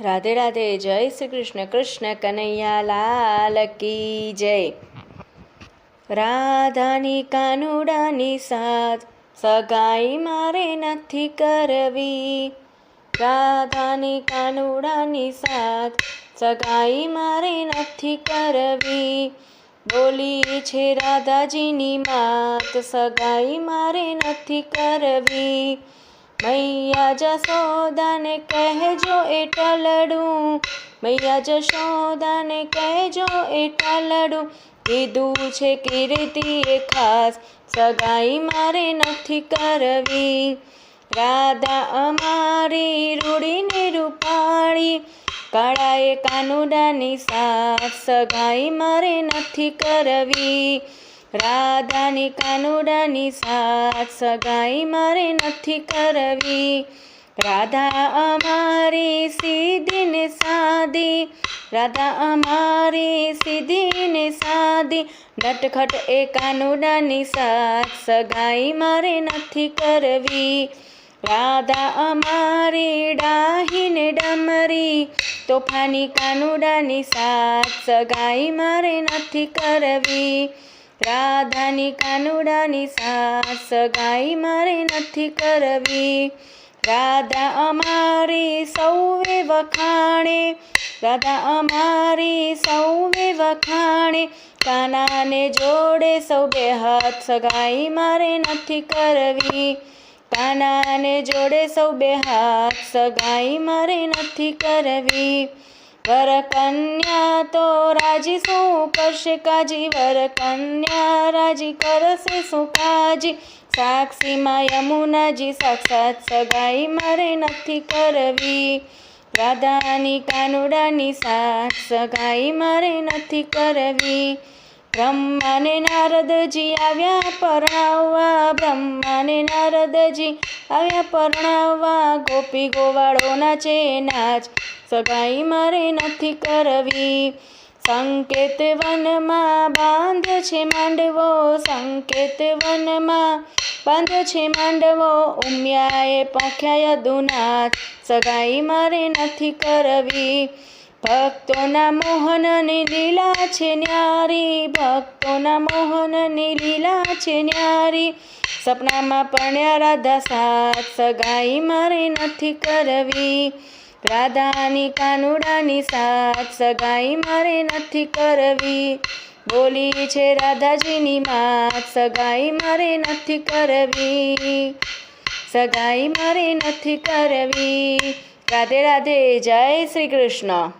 રાધે રાધે, જય શ્રી કૃષ્ણ કૃષ્ણ કનૈયા, લાલ કી જય. રાધાની કાનુડાની સાથ સગાઈ મારે નથી કરવી. રાધાની કાનુડાની સાથ સગાઈ મારે નથી કરવી. બોલી છે રાધાજીની માત, સગાઈ મારે નથી કરવી. મૈયા જશોદાને કહેજો એ ટલડું. મૈયા જશોદાને કહેજો એ ટલડું. કીધું છે કીર્તિએ ખાસ, સગાઈ મારે નથી કરવી. રાધા અમારી રૂડીને રૂપાળી, કાળાએ કાનુડાની સાસ, સગાઈ મારે નથી કરવી. રાધાની કાનુડાની સાથ સગાઈ મારે નથી કરવી. રાધા અમારી સીધી ને સાદી. રાધા અમારી સીધી ને સાદી. નટખટ એ કાનુડાની સાથ સગાઈ મારે નથી કરવી. રાધા અમારી ડાહીને ડમરી. તોફાની કાનુડાની સાથ સગાઈ મારે નથી કરવી. રાધાની કાનુડાની સાથ સગાઈ મારે નથી કરવી રાધા અમારી સૌવે વખાણે રાધા અમારી સૌવે વખાણે કાનાને જોડે સૌ બે હાથ સગાઈ મારે નથી કરવી કાનાને જોડે સૌ બે હાથ સગાઈ મારે નથી કરવી વર કન્યા તો રાજી શું કરશે કાજી? વર કન્યા રાજી કરશે શું કાજી? સાક્ષીમાં યમુનાજી સાક્ષાત સગાઈ મારે નથી કરવી. રાધાની કાનુડાની સાથ સગાઈ મારે નથી કરવી. બ્રહ્માને નારદજી આવ્યા પરણાવવા. બ્રહ્માને નારદજી આવ્યા પરણાવવા. ગોપી ગોવાળો નાચે નાચ. સગાઈ મારે નથી કરવી. સંકેત વનમાં બાંધ છે માંડવો, સંકેત વનમાં બાંધ છે માંડવો. ઉમિયાએ પાંખ્યા યદુનાથ, સગાઈ મારે નથી કરવી. ભક્તોના મોહનની લીલા છે ન્યારી, ભક્તોના મોહનની લીલા છે ન્યારી. સપનામાં પણ્યા રાધા સાથ, સગાઈ મારે નથી કરવી. રાધાની કાનુડાની સાથ સગાઈ મારે નથી કરવી. બોલી છે રાધાજીની માત, સગાઈ મારે નથી કરવી. સગાઈ મારે નથી કરવી. રાધે રાધે જય શ્રી કૃષ્ણ.